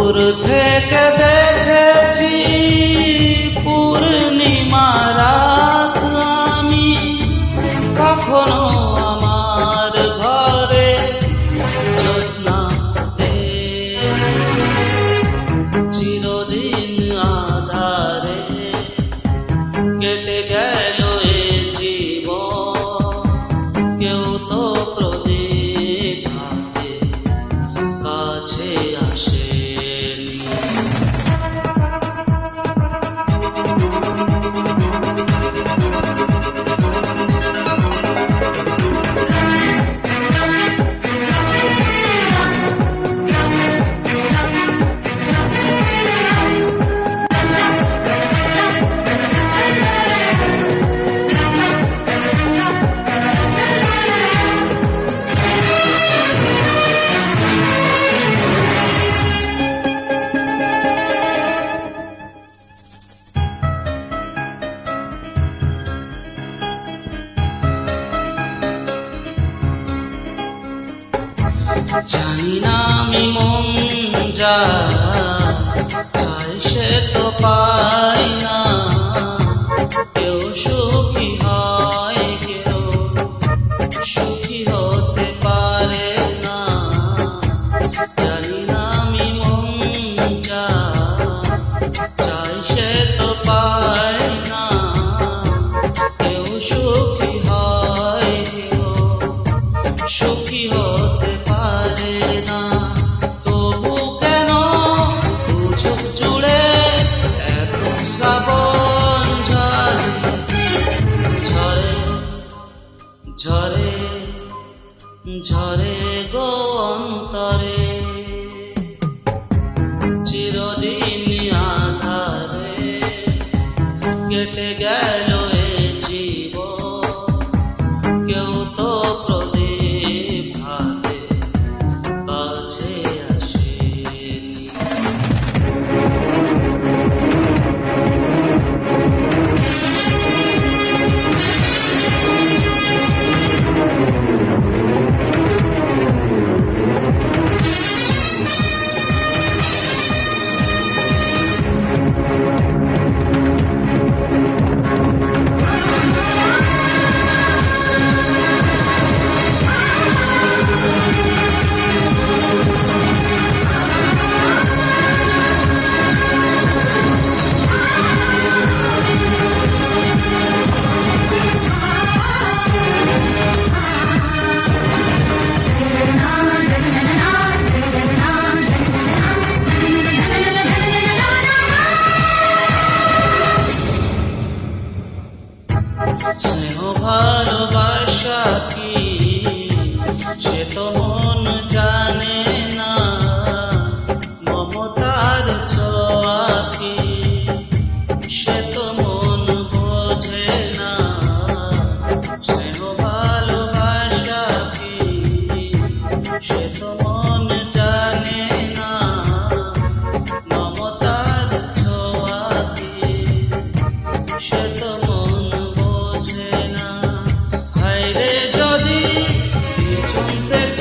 দূর থেকে দেখেছি পূর্ণিমা রাত আমি। কখনো জানি না আমি মন যা ঝরে গো অন্তরে। সে তো That.